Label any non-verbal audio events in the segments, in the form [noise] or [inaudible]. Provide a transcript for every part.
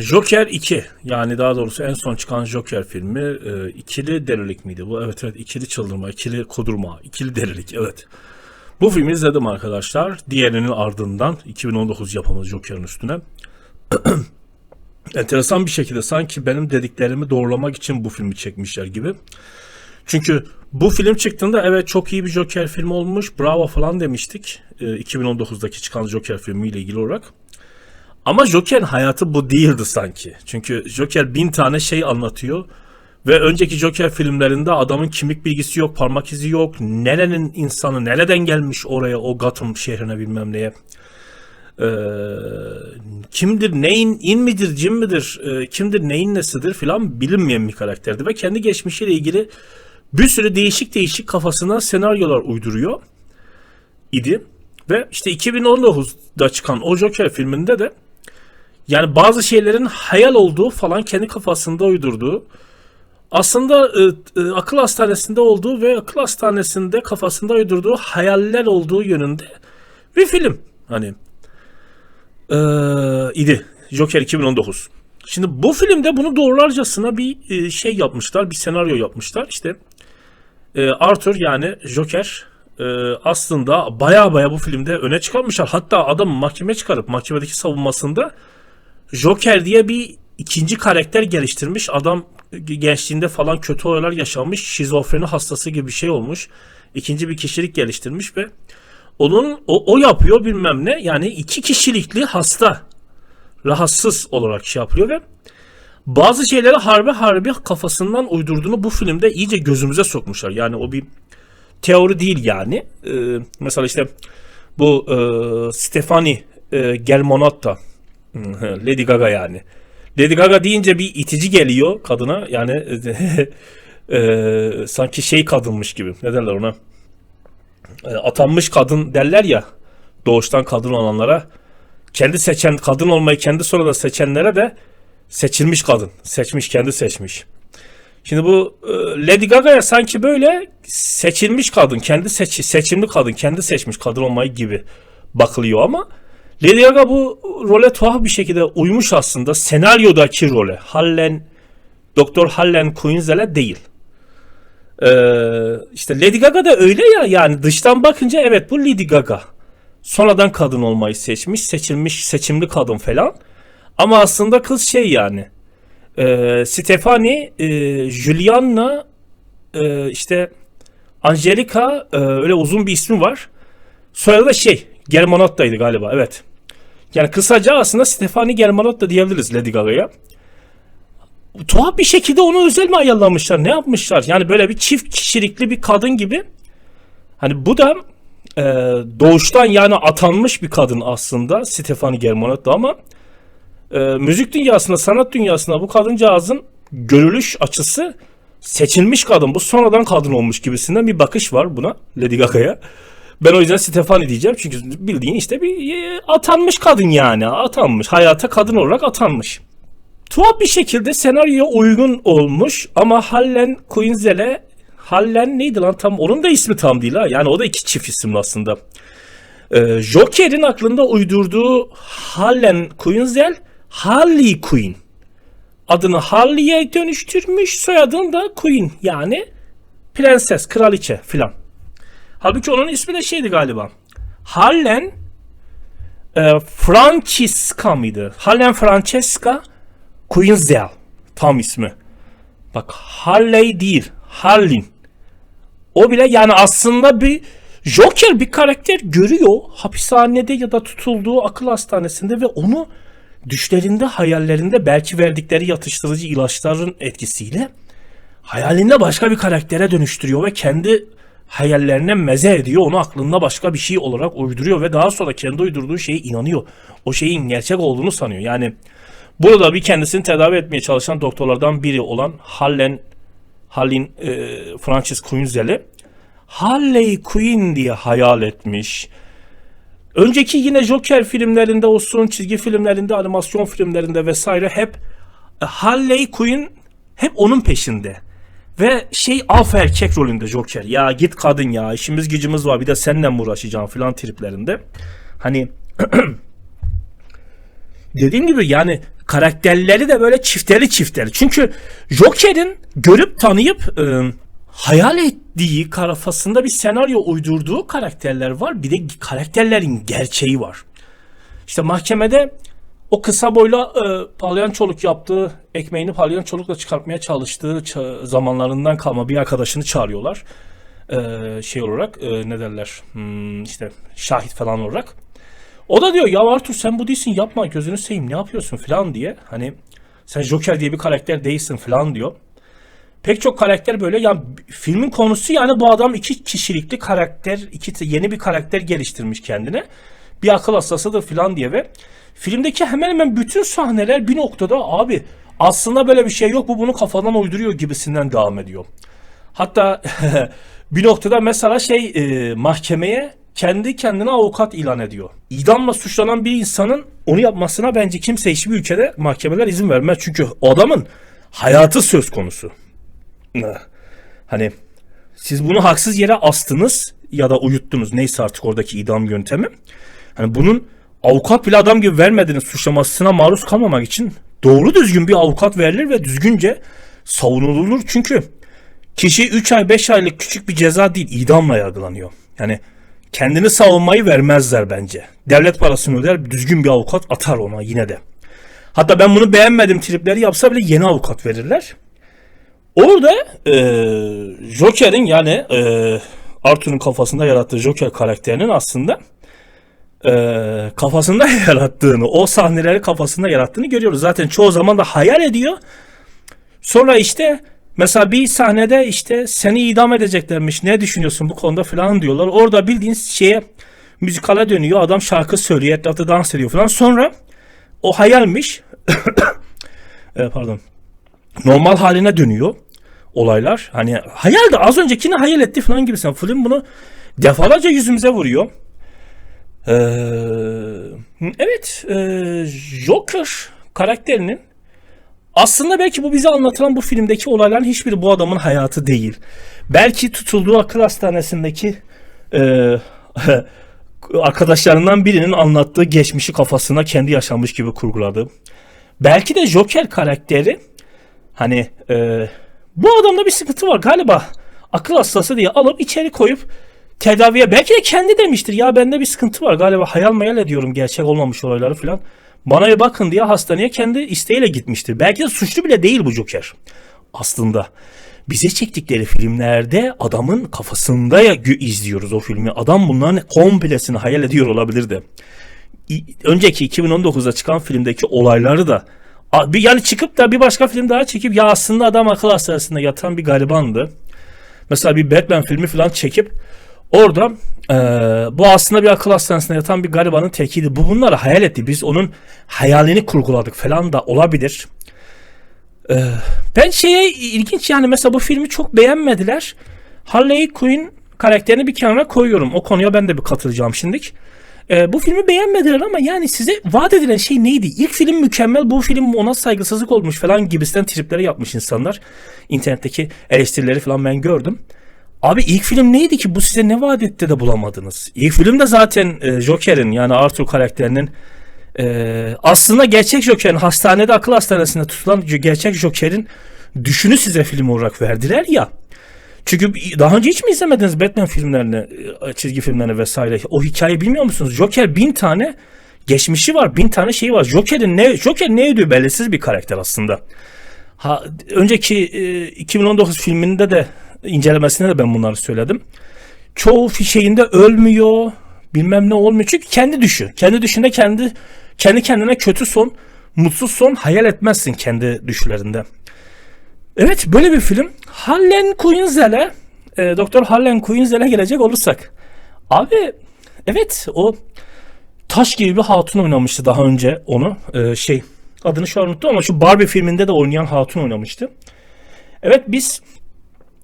Joker 2 yani daha doğrusu en son çıkan Joker filmi e, ikili delilik miydi bu? Evet evet ikili çıldırma, ikili kudurma, ikili delilik evet. Bu filmi izledim arkadaşlar. Diğerinin ardından 2019 yapımı Joker'ın üstüne. [clears throat] Enteresan bir şekilde sanki benim dediklerimi doğrulamak için bu filmi çekmişler gibi. Çünkü bu film çıktığında evet çok iyi bir Joker filmi olmuş bravo falan demiştik. E, 2019'daki çıkan Joker filmiyle ilgili olarak. Ama Joker'in hayatı bu değildi sanki. Çünkü Joker bin tane şey anlatıyor. Ve önceki Joker filmlerinde adamın kimlik bilgisi yok, parmak izi yok. Nerenin insanı, nereden gelmiş oraya, o Gotham şehrine bilmem neye. Ee, kimdir, neyin in midir, cin midir, e, kimdir, neyin nesidir filan bilinmeyen bir karakterdi. Ve kendi geçmişiyle ilgili bir sürü değişik değişik kafasına senaryolar uyduruyor idi. Ve işte 2019'da çıkan o Joker filminde de yani bazı şeylerin hayal olduğu falan kendi kafasında uydurduğu aslında e, e, akıl hastanesinde olduğu ve akıl hastanesinde kafasında uydurduğu hayaller olduğu yönünde bir film. Hani e, idi. Joker 2019. Şimdi bu filmde bunu doğrularcasına bir e, şey yapmışlar. Bir senaryo yapmışlar. İşte e, Arthur yani Joker e, aslında baya baya bu filmde öne çıkarmışlar. Hatta adam mahkeme çıkarıp mahkemedeki savunmasında Joker diye bir ikinci karakter geliştirmiş. Adam gençliğinde falan kötü olaylar yaşamış. Şizofreni hastası gibi bir şey olmuş. İkinci bir kişilik geliştirmiş ve onun o, o yapıyor bilmem ne. Yani iki kişilikli hasta rahatsız olarak şey yapıyor ve bazı şeyleri harbi harbi kafasından uydurduğunu bu filmde iyice gözümüze sokmuşlar. Yani o bir teori değil yani. Ee, mesela işte bu e, Stefani e, Gelmonatta [laughs] Lady Gaga yani. Lady Gaga deyince bir itici geliyor kadına. Yani [laughs] e, sanki şey kadınmış gibi. Ne derler ona? E, atanmış kadın derler ya doğuştan kadın olanlara. Kendi seçen kadın olmayı kendi sonra da seçenlere de seçilmiş kadın. Seçmiş kendi seçmiş. Şimdi bu e, Lady Gaga'ya sanki böyle seçilmiş kadın, kendi seç, seçimli kadın, kendi seçmiş kadın olmayı gibi bakılıyor ama Lady Gaga bu role tuhaf bir şekilde uymuş aslında senaryodaki role. Hallen, Doktor Hallen Quinzel'e değil. Ee, işte Lady Gaga da öyle ya yani dıştan bakınca evet bu Lady Gaga. Sonradan kadın olmayı seçmiş, seçilmiş, seçimli kadın falan. Ama aslında kız şey yani. E, Stefani, e, Juliana, e, işte Angelica e, öyle uzun bir ismi var. Soyadı da şey Germanotta'ydı galiba evet. Yani kısaca aslında Stefani Germanotta diyebiliriz Lady Gaga'ya. Tuhaf bir şekilde onu özel mi ayarlamışlar? Ne yapmışlar? Yani böyle bir çift kişilikli bir kadın gibi. Hani bu da e, doğuştan yani atanmış bir kadın aslında Stefani Germanotta ama e, müzik dünyasında, sanat dünyasında bu kadıncağızın görülüş açısı seçilmiş kadın. Bu sonradan kadın olmuş gibisinden bir bakış var buna Lady Gaga'ya. Ben o yüzden Stefani diyeceğim çünkü bildiğin işte bir e, atanmış kadın yani. Atanmış. Hayata kadın olarak atanmış. Tuhaf bir şekilde senaryoya uygun olmuş ama Hallen Quinzel'e Hallen neydi lan tam onun da ismi tam değil ha. Yani o da iki çift isimli aslında. Ee, Joker'in aklında uydurduğu Hallen Quinzel Harley Quinn. Adını Harley'e dönüştürmüş soyadını da Queen yani prenses, kraliçe filan. Halbuki onun ismi de şeydi galiba. Harlen e, Francesca mıydı? Harlen Francesca Quinzel tam ismi. Bak Harley değil. Harlin. O bile yani aslında bir Joker bir karakter görüyor hapishanede ya da tutulduğu akıl hastanesinde ve onu düşlerinde hayallerinde belki verdikleri yatıştırıcı ilaçların etkisiyle hayalinde başka bir karaktere dönüştürüyor ve kendi hayallerine meze ediyor. Onu aklında başka bir şey olarak uyduruyor ve daha sonra kendi uydurduğu şeye inanıyor. O şeyin gerçek olduğunu sanıyor. Yani burada bir kendisini tedavi etmeye çalışan doktorlardan biri olan Hallen Hallin e, Francis Quinzel'i Harley Quinn diye hayal etmiş. Önceki yine Joker filmlerinde olsun, çizgi filmlerinde, animasyon filmlerinde vesaire hep Harley Quinn hep onun peşinde. Ve şey alfa erkek rolünde Joker. Ya git kadın ya işimiz gücümüz var bir de seninle mi uğraşacağım filan triplerinde. Hani [clears throat] dediğim gibi yani karakterleri de böyle çifteli çifteli. Çünkü Joker'in görüp tanıyıp e, hayal ettiği kafasında bir senaryo uydurduğu karakterler var. Bir de karakterlerin gerçeği var. İşte mahkemede o kısa boyla e, palyançoluk yaptığı, ekmeğini palyançolukla çıkartmaya çalıştığı ça- zamanlarından kalma bir arkadaşını çağırıyorlar. E, şey olarak e, ne derler Hmm, işte şahit falan olarak. O da diyor ya Arthur sen bu değilsin yapma gözünü seveyim ne yapıyorsun falan diye. Hani sen Joker diye bir karakter değilsin falan diyor. Pek çok karakter böyle ya filmin konusu yani bu adam iki kişilikli karakter, iki yeni bir karakter geliştirmiş kendine. Bir akıl hastasıdır falan diye ve filmdeki hemen hemen bütün sahneler bir noktada abi aslında böyle bir şey yok bu bunu kafadan uyduruyor gibisinden devam ediyor. Hatta [laughs] bir noktada mesela şey e, mahkemeye kendi kendine avukat ilan ediyor. İdamla suçlanan bir insanın onu yapmasına bence kimse hiçbir ülkede mahkemeler izin vermez. Çünkü o adamın hayatı söz konusu. Hani siz bunu haksız yere astınız ya da uyuttunuz neyse artık oradaki idam yöntemi. Hani bunun avukat bile adam gibi vermediğiniz suçlamasına maruz kalmamak için doğru düzgün bir avukat verilir ve düzgünce savunulur. Çünkü kişi 3 ay 5 aylık küçük bir ceza değil idamla yargılanıyor. Yani kendini savunmayı vermezler bence. Devlet parasını öder düzgün bir avukat atar ona yine de. Hatta ben bunu beğenmedim tripleri yapsa bile yeni avukat verirler. Orada e, Joker'in yani e, Arthur'un kafasında yarattığı Joker karakterinin aslında e, kafasında [laughs] yarattığını, o sahneleri kafasında yarattığını görüyoruz. Zaten çoğu zaman da hayal ediyor. Sonra işte mesela bir sahnede işte seni idam edeceklermiş. Ne düşünüyorsun bu konuda falan diyorlar. Orada bildiğiniz şeye müzikale dönüyor. Adam şarkı söylüyor, etrafta dans ediyor falan. Sonra o hayalmiş. [coughs] e, pardon. Normal haline dönüyor olaylar. Hani hayal de az öncekini hayal etti falan gibisinden. Film bunu defalarca yüzümüze vuruyor. Ee, evet, e, Joker karakterinin aslında belki bu bize anlatılan bu filmdeki olayların hiçbiri bu adamın hayatı değil. Belki tutulduğu akıl hastanesindeki e, [laughs] arkadaşlarından birinin anlattığı geçmişi kafasına kendi yaşanmış gibi kurguladı. Belki de Joker karakteri hani e, bu adamda bir sıkıntı var galiba akıl hastası diye alıp içeri koyup tedaviye belki de kendi demiştir ya bende bir sıkıntı var galiba hayal mayal ediyorum gerçek olmamış olayları falan. Bana bir bakın diye hastaneye kendi isteğiyle gitmiştir. Belki de suçlu bile değil bu Joker. Aslında bize çektikleri filmlerde adamın kafasında ya izliyoruz o filmi. Adam bunların komplesini hayal ediyor olabilirdi. Önceki 2019'da çıkan filmdeki olayları da yani çıkıp da bir başka film daha çekip ya aslında adam akıl hastanesinde yatan bir garibandı. Mesela bir Batman filmi falan çekip orada eee, bu aslında bir akıl hastanesinde yatan bir garibanın tekiydi. Bu bunları hayal etti. Biz onun hayalini kurguladık falan da olabilir. Eee, ben şeye ilginç yani mesela bu filmi çok beğenmediler. Harley Quinn karakterini bir kenara koyuyorum. O konuya ben de bir katılacağım şimdilik. Ee, bu filmi beğenmediler ama yani size vaat edilen şey neydi? İlk film mükemmel, bu film ona saygısızlık olmuş falan gibisinden tripleri yapmış insanlar. İnternetteki eleştirileri falan ben gördüm. Abi ilk film neydi ki? Bu size ne vaat etti de bulamadınız? İlk film de zaten e, Joker'in yani Arthur karakterinin e, aslında gerçek Joker'in hastanede akıl hastanesinde tutulan gerçek Joker'in düşünü size film olarak verdiler ya. Çünkü daha önce hiç mi izlemediniz Batman filmlerini, e, çizgi filmlerini vesaire? O hikayeyi bilmiyor musunuz? Joker bin tane geçmişi var, bin tane şeyi var. Joker'in ne Joker ne ödüğü belirsiz bir karakter aslında. Ha önceki e, 2019 filminde de incelemesinde de ben bunları söyledim. Çoğu şeyinde ölmüyor, bilmem ne olmuyor. Çünkü kendi düşü. Kendi düşünde kendi kendi kendine kötü son, mutsuz son hayal etmezsin kendi düşlerinde. Evet böyle bir film. Harlan Quinzel'e e, Doktor Harlan Quinzel'e gelecek olursak. Abi evet o taş gibi bir hatun oynamıştı daha önce onu. E, şey adını şu an unuttum ama şu Barbie filminde de oynayan hatun oynamıştı. Evet biz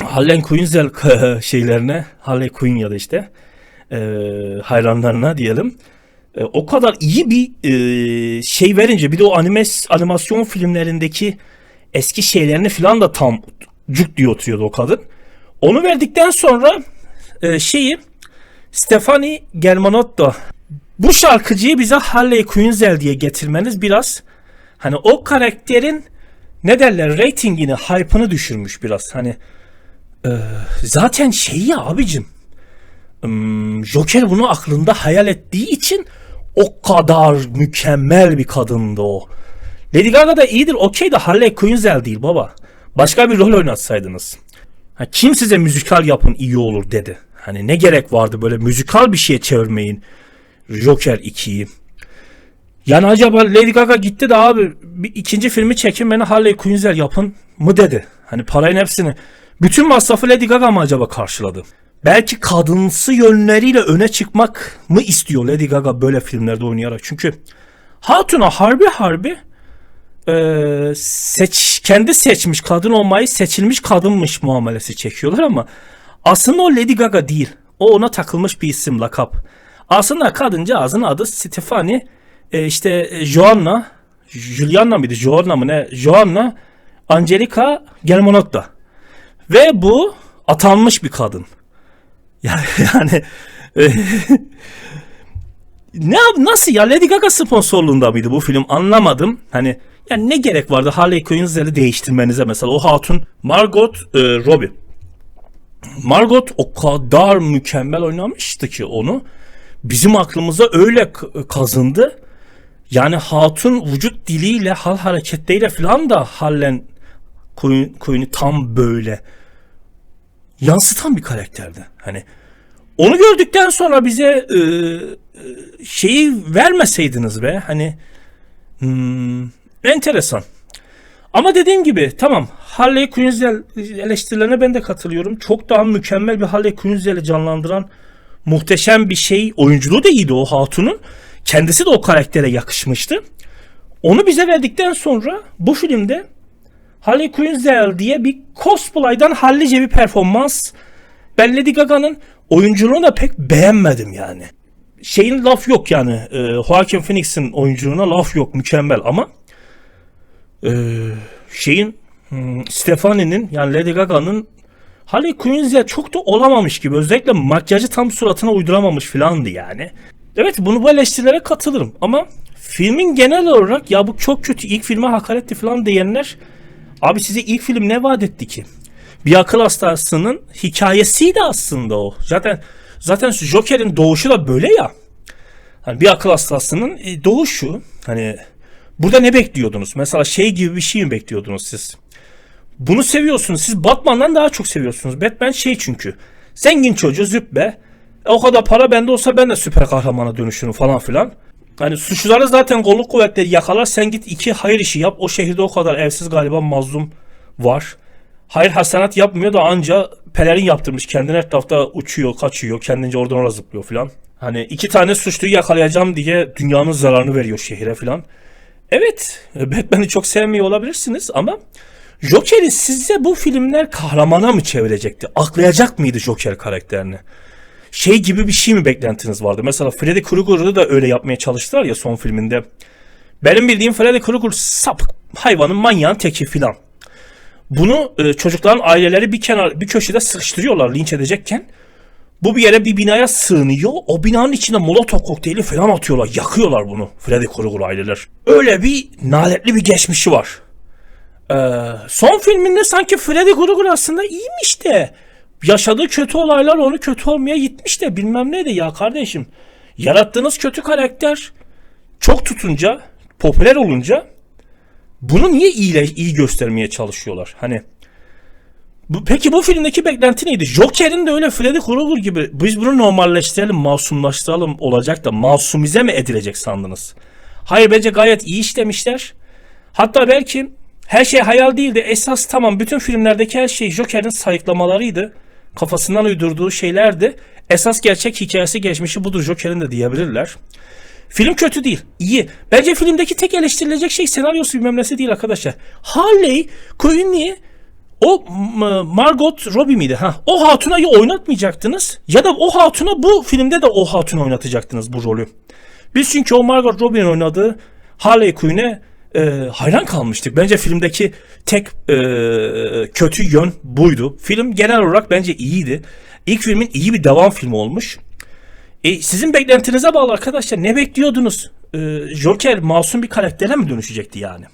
Harlan Quinzel [laughs] şeylerine Harley Quinn ya da işte e, hayranlarına diyelim e, o kadar iyi bir e, şey verince bir de o anime animasyon filmlerindeki eski şeylerini falan da tam cuk diye oturuyordu o kadın. Onu verdikten sonra e, şeyi Stefani Germanotto Bu şarkıcıyı bize Harley Quinzel diye getirmeniz biraz hani o karakterin ne derler reytingini, hype'ını düşürmüş biraz. Hani e, zaten şey ya abicim Joker bunu aklında hayal ettiği için o kadar mükemmel bir kadındı o. Lady Gaga da iyidir okey de Harley Quinzel değil baba. Başka bir rol oynatsaydınız. Ha, kim size müzikal yapın iyi olur dedi. Hani ne gerek vardı böyle müzikal bir şeye çevirmeyin Joker 2'yi. Yani acaba Lady Gaga gitti de abi bir ikinci filmi çekin beni Harley Quinzel yapın mı dedi. Hani parayın hepsini bütün masrafı Lady Gaga mı acaba karşıladı? Belki kadınsı yönleriyle öne çıkmak mı istiyor Lady Gaga böyle filmlerde oynayarak? Çünkü Hatun'a harbi harbi e, seç, kendi seçmiş kadın olmayı seçilmiş kadınmış muamelesi çekiyorlar ama aslında o Lady Gaga değil. O ona takılmış bir isim lakap. Aslında kadıncağızın adı Stefani e, işte e, Joanna Juliana mıydı? Joanna mı ne? Joanna Angelica Germanotta. Ve bu atanmış bir kadın. [laughs] Yani, yani e, [laughs] ne nasıl ya Lady Gaga sponsorluğunda mıydı bu film anlamadım. Hani yani ne gerek vardı Harley Quinn'leri değiştirmenize mesela o hatun Margot e, Robbie. Margot o kadar mükemmel oynamıştı ki onu. Bizim aklımıza öyle kazındı. Yani hatun vücut diliyle, hal hareketleriyle falan da hallen Queen, tam böyle yansıtan bir karakterdi. Hani onu gördükten sonra bize e, şeyi vermeseydiniz be hani hmm, enteresan. Ama dediğim gibi tamam Harley Quinzel eleştirilerine ben de katılıyorum. Çok daha mükemmel bir Harley Quinzel'i canlandıran muhteşem bir şey. Oyunculuğu da iyiydi o hatunun. Kendisi de o karaktere yakışmıştı. Onu bize verdikten sonra bu filmde Harley Quinzel diye bir cosplay'dan hallice bir performans. Ben Lady Gaga'nın oyunculuğunu da pek beğenmedim yani. Şeyin laf yok yani. E, Joaquin Phoenix'in oyunculuğuna laf yok. Mükemmel ama e, şeyin hmm, Stefani'nin yani Lady Gaga'nın Harley Quinzel çok da olamamış gibi. Özellikle makyajı tam suratına uyduramamış filandı yani. Evet bunu bu eleştirilere katılırım ama filmin genel olarak ya bu çok kötü ilk filme hakaretti falan diyenler abi size ilk film ne vaat etti ki? Bir akıl hastasının hikayesiydi aslında o. Zaten zaten Joker'in doğuşu da böyle ya. Hani bir akıl hastasının e, doğuşu hani burada ne bekliyordunuz? Mesela şey gibi bir şey mi bekliyordunuz siz? Bunu seviyorsunuz. Siz Batman'dan daha çok seviyorsunuz. Batman şey çünkü. Zengin çocuğu züppe e, o kadar para bende olsa ben de süper kahramana dönüşürüm falan filan. Hani suçluları zaten kolluk kuvvetleri yakalar sen git iki hayır işi yap. O şehirde o kadar evsiz galiba mazlum var. Hayır hasenat yapmıyor da anca pelerin yaptırmış kendine her tarafta uçuyor kaçıyor kendince oradan oraya zıplıyor filan. Hani iki tane suçluyu yakalayacağım diye dünyanın zararını veriyor şehire filan. Evet Batman'i çok sevmiyor olabilirsiniz ama Joker'i size bu filmler kahramana mı çevirecekti? Aklayacak mıydı Joker karakterini? Şey gibi bir şey mi beklentiniz vardı? Mesela Freddy Krueger'ı da öyle yapmaya çalıştılar ya son filminde. Benim bildiğim Freddy Krueger sapık hayvanın manyağın teki filan. Bunu e, çocukların aileleri bir kenar bir köşede sıkıştırıyorlar linç edecekken. Bu bir yere bir binaya sığınıyor. O binanın içine molotov kokteyli falan atıyorlar. Yakıyorlar bunu Freddy Krueger aileler. Öyle bir naletli bir geçmişi var. Ee, son filminde sanki Freddy Krueger aslında iyiymiş de yaşadığı kötü olaylar onu kötü olmaya gitmiş de bilmem ne de ya kardeşim. Yarattığınız kötü karakter çok tutunca, popüler olunca bunu niye iyi, iyi göstermeye çalışıyorlar? Hani bu, peki bu filmdeki beklenti neydi? Joker'in de öyle Freddy Krueger gibi biz bunu normalleştirelim, masumlaştıralım olacak da masumize mi edilecek sandınız? Hayır bence gayet iyi işlemişler. Hatta belki her şey hayal değildi. Esas tamam bütün filmlerdeki her şey Joker'in sayıklamalarıydı kafasından uydurduğu şeylerdi. Esas gerçek hikayesi geçmişi budur Joker'in de diyebilirler. Film kötü değil. iyi. Bence filmdeki tek eleştirilecek şey senaryosu bilmem nesi değil arkadaşlar. Harley Quinn'i o Margot Robbie miydi? Ha, o hatunayı oynatmayacaktınız. Ya da o hatuna bu filmde de o hatunu oynatacaktınız bu rolü. Biz çünkü o Margot Robbie'nin oynadığı Harley Quinn'e e, hayran kalmıştık. Bence filmdeki tek e, kötü yön buydu. Film genel olarak bence iyiydi. İlk filmin iyi bir devam filmi olmuş. E, sizin beklentinize bağlı arkadaşlar. Ne bekliyordunuz? Ee, Joker masum bir karaktere mi dönüşecekti yani?